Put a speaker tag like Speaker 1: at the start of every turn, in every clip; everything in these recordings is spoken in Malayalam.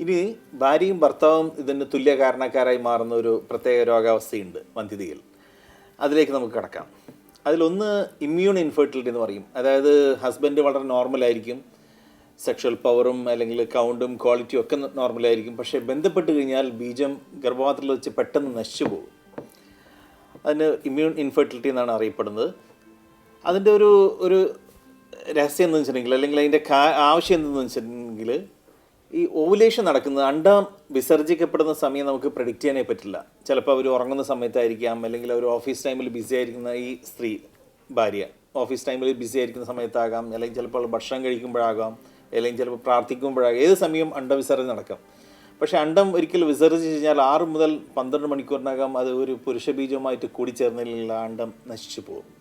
Speaker 1: ഇനി ഭാര്യയും ഭർത്താവും ഇതിന് തുല്യ കാരണക്കാരായി മാറുന്ന ഒരു പ്രത്യേക രോഗാവസ്ഥയുണ്ട് വന്ധ്യതയിൽ. അതിലേക്ക് നമുക്ക് കിടക്കാം. അതിലൊന്ന് ഇമ്മ്യൂൺ ഇൻഫെർട്ടിലിറ്റി എന്ന് പറയും. അതായത് ഹസ്ബൻഡ് വളരെ നോർമലായിരിക്കും സെക്ഷൽ പവറും അല്ലെങ്കിൽ കൗണ്ടും ക്വാളിറ്റിയും ഒക്കെ നോർമലായിരിക്കും പക്ഷേ ബന്ധപ്പെട്ട് കഴിഞ്ഞാൽ ബീജം ഗർഭപാത്രത്തിൽ വെച്ച് പെട്ടെന്ന് നശിച്ചു പോകും. അതിന് ഇമ്മ്യൂൺ ഇൻഫെർട്ടിലിറ്റി എന്നാണ് അറിയപ്പെടുന്നത്. അതിന്റെ ഒരു ഒരു രഹസ്യം എന്ന് വെച്ചിട്ടുണ്ടെങ്കിൽ അല്ലെങ്കിൽ അതിന്റെ ആവശ്യം എന്തെന്ന് വെച്ചിട്ടുണ്ടെങ്കിൽ ഈ ഓവുലേഷൻ നടക്കുന്നത് അണ്ടം വിസർജിക്കപ്പെടുന്ന സമയം നമുക്ക് പ്രഡിക്റ്റ് ചെയ്യാനേ പറ്റില്ല. ചിലപ്പോൾ അവർ ഉറങ്ങുന്ന സമയത്തായിരിക്കാം അല്ലെങ്കിൽ അവർ ഓഫീസ് ടൈമിൽ ബിസി ആയിരിക്കുന്ന ഈ സ്ത്രീ ഭാര്യ ഓഫീസ് ടൈമിൽ ബിസി ആയിരിക്കുന്ന സമയത്താകാം അല്ലെങ്കിൽ ചിലപ്പോൾ ഭക്ഷണം കഴിക്കുമ്പോഴാകാം അല്ലെങ്കിൽ ചിലപ്പോൾ പ്രാർത്ഥിക്കുമ്പോഴാകാം ഏത് സമയം അണ്ടവിസർജനം നടക്കാം. പക്ഷേ അണ്ടം ഒരിക്കൽ വിസർജിച്ച് കഴിഞ്ഞാൽ ആറ് മുതൽ പന്ത്രണ്ട് മണിക്കൂറിനകം അത് ഒരു പുരുഷ ബീജവുമായിട്ട് കൂടിച്ചേർന്നില്ല അണ്ടം നശിച്ചു പോകും.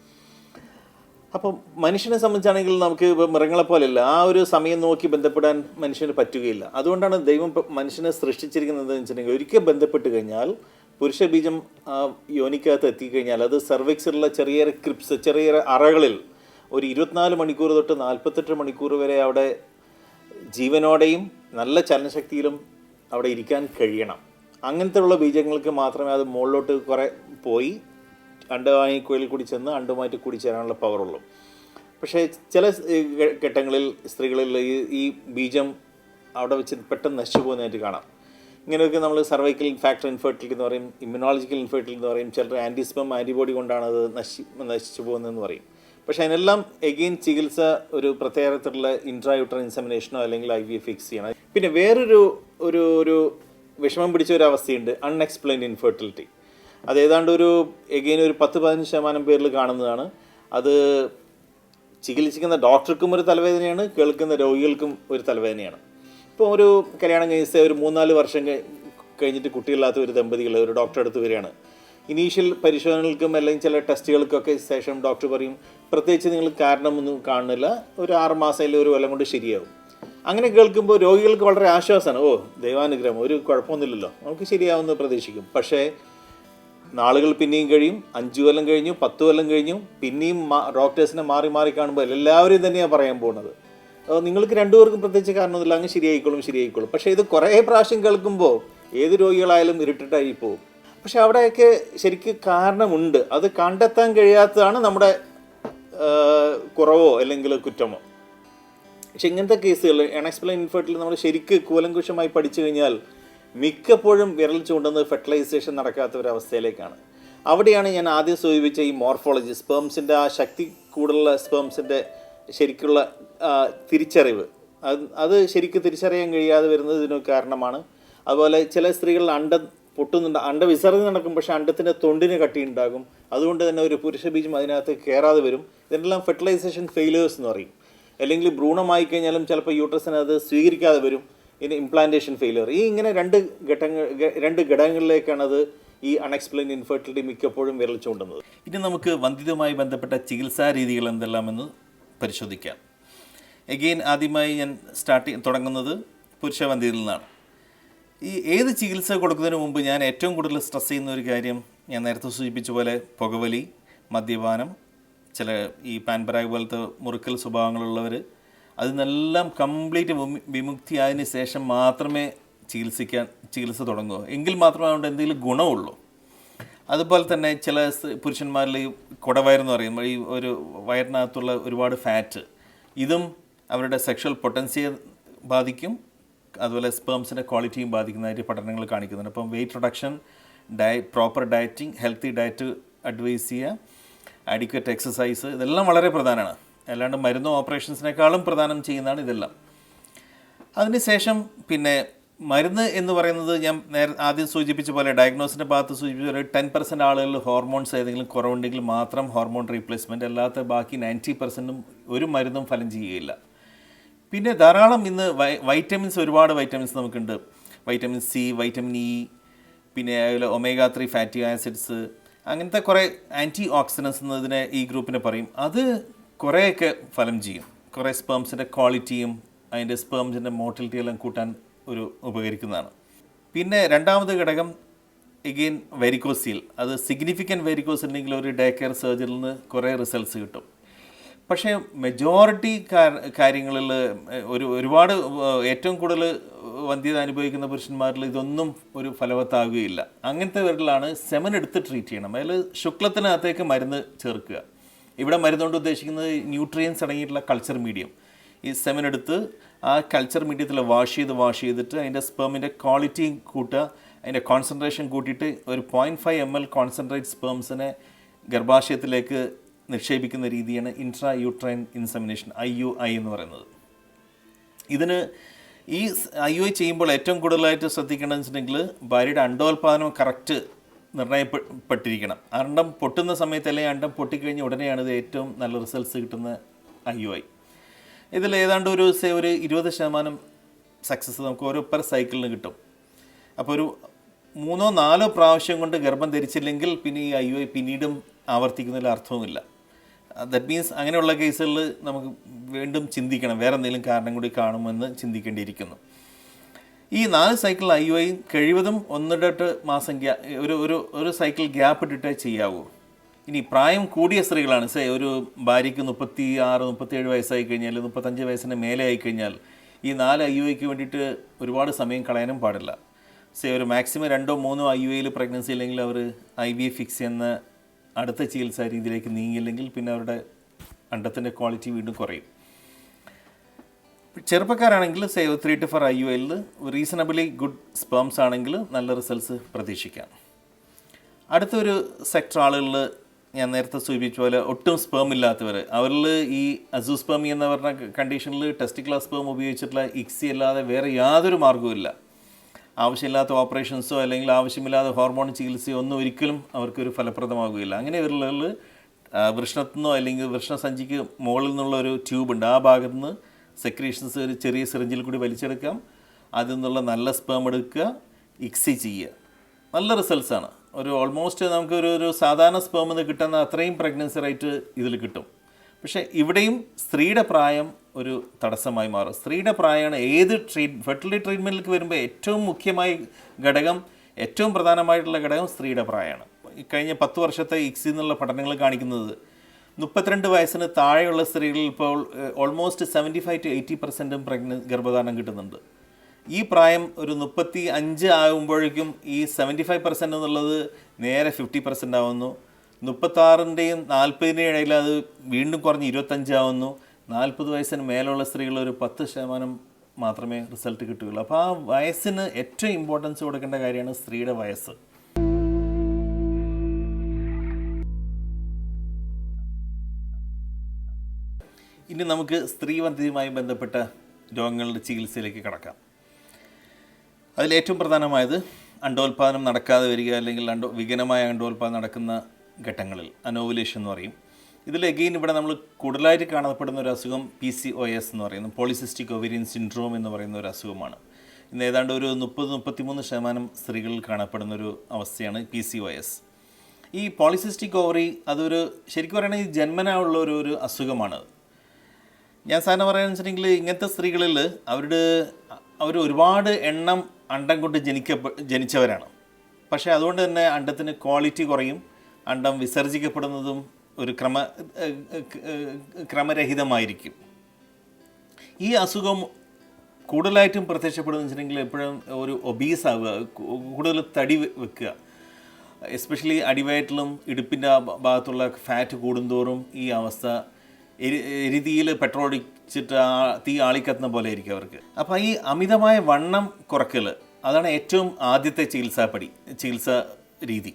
Speaker 1: അപ്പം മനുഷ്യനെ സംബന്ധിച്ചാണെങ്കിൽ നമുക്ക് മൃഗങ്ങളെ പോലെയല്ല ആ ഒരു സമയം നോക്കി ബന്ധപ്പെടാൻ മനുഷ്യന് പറ്റുകയില്ല. അതുകൊണ്ടാണ് ദൈവം മനുഷ്യനെ സൃഷ്ടിച്ചിരിക്കുന്നത് എന്ന് വെച്ചിട്ടുണ്ടെങ്കിൽ ഒരിക്കൽ ബന്ധപ്പെട്ട് കഴിഞ്ഞാൽ പുരുഷ ബീജം യോനിക്കകത്ത് എത്തിക്കഴിഞ്ഞാൽ അത് സെർവിക്സിലുള്ള ചെറിയ ക്രിപ്സ് ചെറിയ അറകളിൽ ഒരു ഇരുപത്തിനാല് മണിക്കൂർ തൊട്ട് നാൽപ്പത്തെട്ട് മണിക്കൂർ വരെ അവിടെ ജീവനോടെയും നല്ല ചലനശക്തിയിലും അവിടെ ഇരിക്കാൻ കഴിയണം. അങ്ങനത്തെ ഉള്ള ബീജങ്ങൾക്ക് മാത്രമേ അത് മുകളിലോട്ട് കുറേ പോയി അണ്ടമായി കുഴലിൽ കൂടി ചെന്ന് അണ്ടുമായിട്ട് കൂടി ചേരാനുള്ള പവറുള്ളൂ പക്ഷേ ചില ഘട്ടങ്ങളിൽ സ്ത്രീകളിൽ ഈ ഈ ബീജം അവിടെ വെച്ച് പെട്ടെന്ന് നശിച്ചു പോകുന്നതായിട്ട് കാണാം. ഇങ്ങനെയൊക്കെ നമ്മൾ സർവൈക്കൽ ഫാക്ടർ ഇൻഫെർട്ടിലിറ്റി എന്ന് പറയും ഇമ്മ്യൂണോളജിക്കൽ ഇൻഫെർട്ടിലിറ്റി എന്ന് പറയും ചിലർ ആന്റിസ്പം ആന്റിബോഡി കൊണ്ടാണ് അത് നശി നശിച്ചു പോകുന്നതെന്ന് പറയും. പക്ഷേ അതിനെല്ലാം എഗെയിൻ ചികിത്സ ഒരു പ്രത്യേകത്തിലുള്ള ഇൻട്രായുട്ടർ ഇൻസെമിനേഷനോ അല്ലെങ്കിൽ ഐ വി ഫിക്സ് ചെയ്യണം. പിന്നെ വേറൊരു ഒരു ഒരു വിഷമം പിടിച്ച ഒരു അവസ്ഥയുണ്ട് അൺഎക്സ്പ്ലെയിൻഡ് ഇൻഫെർട്ടിലിറ്റി അത് ഏതാണ്ട് ഒരു എഗെയിൻ ഒരു പത്ത് പതിനഞ്ച് ശതമാനം പേരിൽ കാണുന്നതാണ്. അത് ചികിത്സിക്കുന്ന ഡോക്ടർക്കും ഒരു തലവേദനയാണ് കേൾക്കുന്ന രോഗികൾക്കും ഒരു തലവേദനയാണ്. ഇപ്പോൾ ഒരു കല്യാണം കഴിഞ്ഞ ഒരു മൂന്നാൽ വർഷം കഴി- കഴിഞ്ഞിട്ട് കുട്ടികളില്ലാത്ത ഒരു ദമ്പതികൾ ഒരു ഡോക്ടറെ അടുത്ത് വരികയാണ്. ഇനീഷ്യൽ പരിശോധനകൾക്കും അല്ലെങ്കിൽ ചില ടെസ്റ്റുകൾക്കൊക്കെ ശേഷം ഡോക്ടർ പറയും പ്രത്യേകിച്ച് നിങ്ങൾ കാരണമൊന്നും കാണുന്നില്ല ഒരു ആറ് മാസം അല്ലെങ്കിൽ ഒരു കൊല്ലം കൊണ്ട് ശരിയാവും. അങ്ങനെ കേൾക്കുമ്പോൾ രോഗികൾക്ക് വളരെ ആശ്വാസമാണ്. ഓ ദൈവാനുഗ്രഹം ഒരു കുഴപ്പമൊന്നുമില്ലല്ലോ. നമുക്ക് ശരിയാവുമെന്ന് പ്രതീക്ഷിക്കും. പക്ഷേ നാളുകൾ പിന്നെയും കഴിയും അഞ്ചു കൊല്ലം കഴിഞ്ഞു പത്ത് കൊല്ലം കഴിഞ്ഞു പിന്നെയും ഡോക്ടേഴ്സിനെ മാറി മാറി കാണുമ്പോൾ എല്ലാവരെയും തന്നെയാണ് പറയാൻ പോകുന്നത്. നിങ്ങൾക്ക് രണ്ടുപേർക്കും പ്രത്യേകിച്ച് കാരണമൊന്നുമില്ല അങ്ങ് ശരിയായിക്കോളും ശരിയായിക്കോളും. പക്ഷേ ഇത് കുറേ പ്രാവശ്യം കേൾക്കുമ്പോൾ ഏത് രോഗികളായാലും ഇരുട്ടിട്ടായി പോകും. പക്ഷെ അവിടെയൊക്കെ ശരിക്കും കാരണമുണ്ട്. അത് കണ്ടെത്താൻ കഴിയാത്തതാണ് നമ്മുടെ കുറവോ അല്ലെങ്കിൽ കുറ്റമോ? പക്ഷെ ഇങ്ങനത്തെ കേസുകൾ അൺഎക്സ്പ്ലെയിൻ ഇൻഫേർട്ടിൽ നമ്മൾ ശരിക്ക് കൂലങ്കുഷമായി പഠിച്ചു കഴിഞ്ഞാൽ മിക്കപ്പോഴും വിരൽ ചൂണ്ടുന്നത് ഫെർട്ടിലൈസേഷൻ നടക്കാത്ത ഒരു അവസ്ഥയിലേക്കാണ് അവിടെയാണ് ഞാൻ ആദ്യം സൂചിപ്പിച്ച ഈ മോർഫോളജി സ്പേംസിന്റെ ആ ശക്തി കൂടുതലുള്ള സ്പേംസിന്റെ ശരിക്കുള്ള തിരിച്ചറിവ്. അത് അത് ശരിക്കും തിരിച്ചറിയാൻ കഴിയാതെ വരുന്നത് ഇതിന് കാരണമാണ്. അതുപോലെ ചില സ്ത്രീകളിൽ അണ്ട പൊട്ടുന്നുണ്ട് അണ്ട വിസർജനം നടക്കും പക്ഷേ അണ്ടത്തിന്റെ തൊണ്ടിന് കട്ടി ഉണ്ടാകും അതുകൊണ്ട് തന്നെ ഒരു പുരുഷ ബീജം അതിനകത്ത് കയറാതെ വരും. ഇതിനെല്ലാം ഫെർട്ടിലൈസേഷൻ ഫെയിലേഴ്സ് എന്ന് പറയും. അല്ലെങ്കിൽ ഭ്രൂണമായി കഴിഞ്ഞാലും ചിലപ്പോൾ യൂട്രസിനത് സ്വീകരിക്കാതെ വരും. ഇനി ഇംപ്ലാന്റേഷൻ ഫെയിലിയർ ഈ ഇങ്ങനെ രണ്ട് ഘട്ടങ്ങൾ രണ്ട് ഘടകങ്ങളിലേക്കാണ് അത് ഈ അൺഎക്സ്പ്ലെയിൻ ഇൻഫെർട്ടിലിറ്റി മിക്കപ്പോഴും വിരളിച്ചുകൊണ്ടുന്നത് ഇനി നമുക്ക് വന്ധിതമായി ബന്ധപ്പെട്ട ചികിത്സാ രീതികൾ എന്തെല്ലാമെന്ന് പരിശോധിക്കാം. എഗെയിൻ ആദ്യമായി ഞാൻ സ്റ്റാർട്ട് തുടങ്ങുന്നത് പുരുഷവന്ധ്യയിൽ നിന്നാണ്. ഈ ഏത് ചികിത്സ കൊടുക്കുന്നതിന് മുമ്പ് ഞാൻ ഏറ്റവും കൂടുതൽ സ്ട്രെസ് ചെയ്യുന്ന ഒരു കാര്യം ഞാൻ നേരത്തെ സൂചിപ്പിച്ച പോലെ പുകവലി മദ്യപാനം ചില ഈ പാൻപരാഗ് പോലത്തെ മുറുക്കൽ സ്വഭാവങ്ങളുള്ളവർ അതിൽ കംപ്ലീറ്റ് വിമുക്തി ആയതിനു ശേഷം മാത്രമേ ചികിത്സിക്കാൻ ചികിത്സ തുടങ്ങുക എങ്കിൽ മാത്രമേ അതുകൊണ്ട് എന്തെങ്കിലും ഗുണമുള്ളൂ. അതുപോലെ തന്നെ ചില പുരുഷന്മാരിൽ ഈ കുടവയറെന്ന് പറയുമ്പോൾ ഈ ഒരു വയറിനകത്തുള്ള ഒരുപാട് ഫാറ്റ് ഇതും അവരുടെ സെക്ഷൽ പൊട്ടൻസിയെ ബാധിക്കും. അതുപോലെ സ്പേംസിന്റെ ക്വാളിറ്റിയും ബാധിക്കുന്നതായിട്ട് പഠനങ്ങൾ കാണിക്കുന്നുണ്ട്. അപ്പം weight reduction ഡയ proper dieting healthy diet advise ചെയ്യുക അഡിക്വറ്റ് എക്സസൈസ് ഇതെല്ലാം വളരെ പ്രധാനമാണ്. അല്ലാണ്ട് മരുന്നോ ഓപ്പറേഷൻസിനേക്കാളും പ്രധാനം ചെയ്യുന്നതാണ് ഇതെല്ലാം. അതിനുശേഷം പിന്നെ മരുന്ന് എന്ന് പറയുന്നത് ഞാൻ നേരെ ആദ്യം സൂചിപ്പിച്ച പോലെ ഡയഗ്നോസിന്റെ ഭാഗത്ത് സൂചിപ്പിച്ച പോലെ ടെൻ പെർസെന്റ് ആളുകളിൽ ഹോർമോൺസ് ഏതെങ്കിലും കുറവുണ്ടെങ്കിൽ മാത്രം ഹോർമോൺ റീപ്ലേസ്മെന്റ് അല്ലാത്ത ബാക്കി നയന്റി പെർസെന്റും ഒരു മരുന്നും ഫലം ചെയ്യുകയില്ല. പിന്നെ ധാരാളം ഇന്ന് വൈറ്റമിൻസ് ഒരുപാട് വൈറ്റമിൻസ് നമുക്കുണ്ട്. വൈറ്റമിൻ സി വൈറ്റമിൻ ഇ പിന്നെ അതുപോലെ ഒമേഗ ത്രീ ഫാറ്റി ആസിഡ്സ് അങ്ങനത്തെ കുറേ ആന്റി ഓക്സിഡൻസ് എന്നതിനെ ഈ ഗ്രൂപ്പിനെ പറയും. അത് കുറേയൊക്കെ ഫലം ചെയ്യും. കുറേ സ്പേംസിന്റെ ക്വാളിറ്റിയും അതിന്റെ സ്പേംസിന്റെ മോട്ടിലിറ്റി എല്ലാം കൂട്ടാൻ ഒരു ഉപകരിക്കുന്നതാണ്. പിന്നെ രണ്ടാമത് ഘടകം എഗെയിൻ വെരിക്കോസിൽ അത് സിഗ്നിഫിക്കന്റ് വെരിക്കോസ് ഉണ്ടെങ്കിൽ ഒരു ഡേ കെയർ സർജറിൽ നിന്ന് കുറേ റിസൾട്ട്സ് കിട്ടും. പക്ഷേ മെജോറിറ്റി കാര്യങ്ങളിൽ ഒരു ഒരുപാട് ഏറ്റവും കൂടുതൽ വന്ധ്യത അനുഭവിക്കുന്ന പുരുഷന്മാരിൽ ഇതൊന്നും ഒരു ഫലവത്താകുകയില്ല. അങ്ങനത്തെവരിലാണ് സെമൻ എടുത്ത് ട്രീറ്റ് ചെയ്യണം. അതിൽ ശുക്ലത്തിനകത്തേക്ക് മരുന്ന് ചേർക്കുക. ഇവിടെ മരുന്നുകൊണ്ട് ഉദ്ദേശിക്കുന്നത് ന്യൂട്രിയൻസ് അടങ്ങിയിട്ടുള്ള കൾച്ചർ മീഡിയം ഈ സെമൻ എടുത്ത് ആ കൾച്ചർ മീഡിയത്തിൽ വാഷ് ചെയ്ത് വാഷ് ചെയ്തിട്ട് അതിന്റെ സ്പേമിന്റെ ക്വാളിറ്റി കൂട്ടുക അതിന്റെ കോൺസെൻട്രേഷൻ കൂട്ടിയിട്ട് ഒരു point five M L concentrate സ്പേംസിനെ ഗർഭാശയത്തിലേക്ക് നിക്ഷേപിക്കുന്ന രീതിയാണ് intra uterine insemination I U I എന്ന് പറയുന്നത്. ഇതിന് ഈ ഐ യു ഐ ചെയ്യുമ്പോൾ ഏറ്റവും കൂടുതലായിട്ട് ശ്രദ്ധിക്കേണ്ടതെന്ന് വെച്ചിട്ടുണ്ടെങ്കിൽ ഭാര്യയുടെ അണ്ടോൽപാദനം കറക്റ്റ് നിർണയപ്പെട്ടിരിക്കണം അണ്ടം പൊട്ടുന്ന സമയത്ത് അല്ലെങ്കിൽ അണ്ടം പൊട്ടിക്കഴിഞ്ഞ ഉടനെയാണ് ഇത് ഏറ്റവും നല്ല റിസൾട്ട്സ് കിട്ടുന്ന ഐ യു ഐ ഇതിൽ ഏതാണ്ട് ഒരു സേ ഒരു ഇരുപത് ശതമാനം സക്സസ് നമുക്ക് ഓരോ പെർ സൈക്കിളിന് കിട്ടും. അപ്പോൾ ഒരു മൂന്നോ നാലോ പ്രാവശ്യം കൊണ്ട് ഗർഭം ധരിച്ചില്ലെങ്കിൽ പിന്നെ ഈ ഐ യു ഐ പിന്നീടും ആവർത്തിക്കുന്നതിൽ അർത്ഥവുമില്ല. ദറ്റ് മീൻസ് അങ്ങനെയുള്ള കേസുകളിൽ നമുക്ക് വീണ്ടും ചിന്തിക്കണം. വേറെ എന്തെങ്കിലും കാരണം കൂടി കാണുമെന്ന് ചിന്തിക്കേണ്ടിയിരിക്കുന്നു. ഈ നാല് സൈക്കിൾ ഐ ഐ കഴിവതും ഒന്നിടട്ട് മാസം ഒരു ഒരു ഒരു സൈക്കിൾ ഗ്യാപ്പ് ഇട്ടിട്ടേ ചെയ്യാവൂ. ഇനി പ്രായം കൂടിയ സ്ത്രീകളാണ്. സേ ഒരു ഭാര്യയ്ക്ക് മുപ്പത്തി ആറ് മുപ്പത്തിയേഴ് വയസ്സായി കഴിഞ്ഞാൽ മുപ്പത്തഞ്ച് വയസ്സിന് മേലെ ആയി കഴിഞ്ഞാൽ ഈ നാല് ഐ യു ഐക്ക് വേണ്ടിയിട്ട് ഒരുപാട് സമയം കളയാനും പാടില്ല. സേ ഒരു മാക്സിമം രണ്ടോ മൂന്നോ ഐ യു ഐയിൽ പ്രഗ്നൻസി ഇല്ലെങ്കിൽ അവർ ഐ വി ഫിക്സ് എന്ന അടുത്ത ചികിത്സാ രീതിയിലേക്ക് നീങ്ങിയില്ലെങ്കിൽ പിന്നെ അവരുടെ അണ്ടത്തിന്റെ ക്വാളിറ്റി വീണ്ടും കുറയും. ചെറുപ്പക്കാരാണെങ്കിൽ save three to four I U എല്ലിൽ റീസണബിളി ഗുഡ് സ്പേംസ് ആണെങ്കിൽ നല്ല റിസൾട്ട്സ് പ്രതീക്ഷിക്കാം. അടുത്തൊരു സെക്ടർ ആളുകളിൽ ഞാൻ നേരത്തെ സൂചിപ്പിച്ച പോലെ ഒട്ടും സ്പേം ഇല്ലാത്തവർ. അവരിൽ ഈ അസൂസ്പേമി എന്ന് പറഞ്ഞ കണ്ടീഷനിൽ ടെസ്റ്റിക്കുലർ സ്പേം ഉപയോഗിച്ചിട്ടുള്ള ഇക്സി അല്ലാതെ വേറെ യാതൊരു മാർഗവുമില്ല ആവശ്യമില്ലാത്ത ഓപ്പറേഷൻസോ അല്ലെങ്കിൽ ആവശ്യമില്ലാത്ത ഹോർമോൺ ചികിത്സയോ ഒന്നും ഒരിക്കലും അവർക്കൊരു ഫലപ്രദമാകുകയില്ല അങ്ങനെ ഇവരിൽ വൃഷ്ണത്തിനോ അല്ലെങ്കിൽ വൃഷ്ണസഞ്ചിക്ക് മുകളിൽ നിന്നുള്ള ഒരു ട്യൂബ് ഉണ്ട്. ആ ഭാഗത്ത് നിന്ന് സെക്രീഷൻസ് ഒരു ചെറിയ സിറിഞ്ചിൽ കൂടി വലിച്ചെടുക്കാം. അതിൽ നിന്നുള്ള നല്ല സ്പേം എടുക്കുക. ഇക്സി ചെയ്യുക. നല്ല റിസൾട്ട്സാണ് ഒരു ഓൾമോസ്റ്റ് നമുക്ക് ഒരു ഒരു സാധാരണ സ്പേമിൽ നിന്ന് കിട്ടുന്ന അത്രയും പ്രഗ്നൻസി റേറ്റ് ഇതിൽ കിട്ടും. പക്ഷേ ഇവിടെയും സ്ത്രീയുടെ പ്രായം ഒരു തടസ്സമായി മാറും. സ്ത്രീയുടെ പ്രായമാണ് ഏത് ട്രീറ്റ് ഫെർട്ടിലിറ്റി ട്രീറ്റ്മെന്റിലേക്ക് വരുമ്പോൾ ഏറ്റവും മുഖ്യമായി ഘടകം ഏറ്റവും പ്രധാനമായിട്ടുള്ള ഘടകം സ്ത്രീയുടെ പ്രായമാണ്. കഴിഞ്ഞ പത്ത് വർഷത്തെ ഇക്സി എന്നുള്ള പഠനങ്ങൾ കാണിക്കുന്നത് മുപ്പത്തിരണ്ട് വയസ്സിന് താഴെയുള്ള സ്ത്രീകളിൽ ഇപ്പോൾ almost seventy five to eighty പെർസെന്റും പ്രഗ്ന ഗർഭധാരണം കിട്ടുന്നുണ്ട്. ഈ പ്രായം ഒരു മുപ്പത്തി അഞ്ച് ആകുമ്പോഴേക്കും ഈ സെവന്റി ഫൈവ് പെർസെന്റ് എന്നുള്ളത് നേരെ ഫിഫ്റ്റി പെർസെന്റ് ആവുന്നു. മുപ്പത്താറിന്റെയും നാൽപ്പതിന്റെയും ഇടയിൽ അത് വീണ്ടും കുറഞ്ഞ് ഇരുപത്തഞ്ചാവുന്നു നാൽപ്പത് വയസ്സിന് മേലുള്ള സ്ത്രീകൾ ഒരു പത്ത് ശതമാനം മാത്രമേ റിസൾട്ട് കിട്ടുകയുള്ളൂ. അപ്പോൾ ആ വയസ്സിന് ഏറ്റവും ഇമ്പോർട്ടൻസ് കൊടുക്കേണ്ട കാര്യമാണ് സ്ത്രീയുടെ വയസ്സ്. ഇനി നമുക്ക് സ്ത്രീവന്ധ്യതയുമായി ബന്ധപ്പെട്ട രോഗങ്ങളുടെ ചികിത്സയിലേക്ക് കടക്കാം. അതിലേറ്റവും പ്രധാനമായത് അണ്ടോൽപാദനം നടക്കാതെ വരിക അല്ലെങ്കിൽ അണ്ടോ വികനമായ അണ്ടോൽപാദനം നടക്കുന്ന ഘട്ടങ്ങളിൽ അനോവുലേഷൻ എന്ന് പറയും. ഇതിൽ എഗെയിൻ ഇവിടെ നമ്മൾ കൂടുതലായിട്ട് കാണപ്പെടുന്ന ഒരു അസുഖം പി സി ഒ എസ് എന്ന് പറയുന്നത് പോളിസിസ്റ്റിക് ഒവരിയൻ സിൻഡ്രോം എന്ന് പറയുന്ന ഒരു അസുഖമാണ്. ഇന്ന് ഏതാണ്ട് ഒരു മുപ്പത് മുപ്പത്തിമൂന്ന് ശതമാനം സ്ത്രീകളിൽ കാണപ്പെടുന്ന ഒരു അവസ്ഥയാണ് പി സി ഒ എസ് ഈ പോളിസിസ്റ്റിക് ഓവറി അതൊരു ശരിക്കും പറയുകയാണെങ്കിൽ ജന്മനാ ഉള്ള ഒരു ഒരു അസുഖമാണ്. ഞാൻ സാധനം പറയാന്ന് വെച്ചിട്ടുണ്ടെങ്കിൽ ഇങ്ങനത്തെ സ്ത്രീകളിൽ അവരുടെ അവർ ഒരുപാട് എണ്ണം അണ്ടം കൊണ്ട് ജനിക്ക ജനിച്ചവരാണ്. പക്ഷേ അതുകൊണ്ട് തന്നെ അണ്ടത്തിന് ക്വാളിറ്റി കുറയും അണ്ടം വിസർജിക്കപ്പെടുന്നതും ഒരു ക്രമ ക്രമരഹിതമായിരിക്കും. ഈ അസുഖം കൂടുതലായിട്ടും പ്രത്യക്ഷപ്പെടുന്ന വെച്ചിട്ടുണ്ടെങ്കിൽ എപ്പോഴും ഒരു ഒബീസ് ആവുക കൂടുതൽ തടി വെക്കുക. എസ്പെഷ്യലി അടിവയറ്റിലും ഇടുപ്പിന്റെ ഭാഗത്തുള്ള ഫാറ്റ് കൂടുന്തോറും ഈ അവസ്ഥ എരി എരിതിയിൽ പെട്രോൾ അടിച്ചിട്ട് ആ തീ ആളിക്കത്തുന്ന പോലെ ആയിരിക്കും അവർക്ക്. അപ്പോൾ ഈ അമിതമായ വണ്ണം കുറയ്ക്കൽ അതാണ് ഏറ്റവും ആദ്യത്തെ ചികിത്സാപ്പടി ചികിത്സാ രീതി.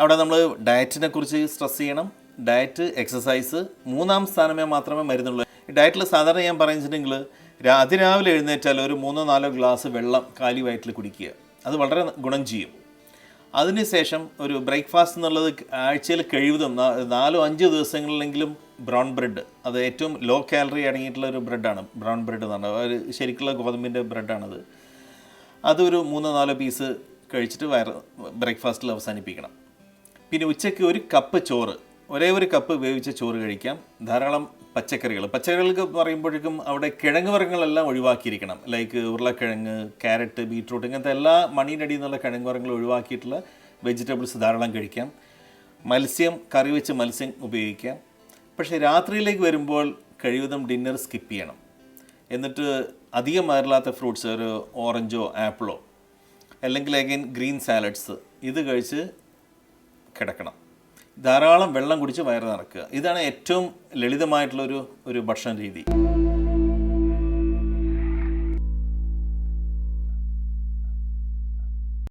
Speaker 1: അവിടെ നമ്മൾ ഡയറ്റിനെ കുറിച്ച് സ്ട്രെസ് ചെയ്യണം ഡയറ്റ് എക്സസൈസ് മൂന്നാം സ്ഥാനമേ മാത്രമേ മരുന്നുള്ളൂ. ഡയറ്റിൽ സാധാരണ ഞാൻ പറയുന്നിട്ടുണ്ടെങ്കിൽ അതിരാവിലെ എഴുന്നേറ്റാൽ ഒരു മൂന്നോ നാലോ ഗ്ലാസ് വെള്ളം കാലി വയറ്റിൽ കുടിക്കുക. അത് വളരെ ഗുണം ചെയ്യും. അതിനുശേഷം ഒരു ബ്രേക്ക്ഫാസ്റ്റ് എന്നുള്ളത് ആഴ്ചയിൽ കഴിവതും നാലോ അഞ്ച് ദിവസങ്ങളിലെങ്കിലും ബ്രൗൺ ബ്രെഡ് അത് ഏറ്റവും ലോ കാലറി അടങ്ങിയിട്ടുള്ള ഒരു ബ്രെഡാണ്. ബ്രൗൺ ബ്രെഡ് എന്ന് പറഞ്ഞാൽ ശരിക്കുള്ള ഗോതമ്പിന്റെ ബ്രെഡാണത്. അതൊരു മൂന്നോ നാലോ പീസ് കഴിച്ചിട്ട് വയറ് ബ്രേക്ക്ഫാസ്റ്റിൽ അവസാനിപ്പിക്കണം. പിന്നെ ഉച്ചയ്ക്ക് ഒരു കപ്പ് ചോറ് ഒരേ ഒരു കപ്പ് വേവിച്ച ചോറ് കഴിക്കാം. ധാരാളം പച്ചക്കറികൾ. പച്ചക്കറികൾക്ക് പറയുമ്പോഴേക്കും അവിടെ കിഴങ്ങ് വർഗങ്ങളെല്ലാം ഒഴിവാക്കിയിരിക്കണം. ലൈക്ക് ഉരുളക്കിഴങ്ങ് ക്യാരറ്റ് ബീട്രൂട്ട് ഇങ്ങനത്തെ എല്ലാ മണീനടി എന്നുള്ള കിഴങ്ങ് വർഗങ്ങൾ ഒഴിവാക്കിയിട്ടുള്ള വെജിറ്റബിൾസ് ധാരാളം കഴിക്കാം. മത്സ്യം കറി വെച്ച് മത്സ്യം ഉപയോഗിക്കാം. പക്ഷേ രാത്രിയിലേക്ക് വരുമ്പോൾ കഴിവതും ഡിന്നർ സ്കിപ്പ് ചെയ്യണം. എന്നിട്ട് അധികം മരലാത്ത ഫ്രൂട്ട്സ് ഒരു ഓറഞ്ചോ ആപ്പിളോ അല്ലെങ്കിൽ അഗൈൻ ഗ്രീൻ സാലഡ്സ് ഇത് കഴിച്ച് കിടക്കണം. ധാരാളം വെള്ളം കുടിച്ച് വയറ് നിറക്കുക. ഇതാണ് ഏറ്റവും ലളിതമായിട്ടുള്ളൊരു ഒരു ഭക്ഷണ രീതി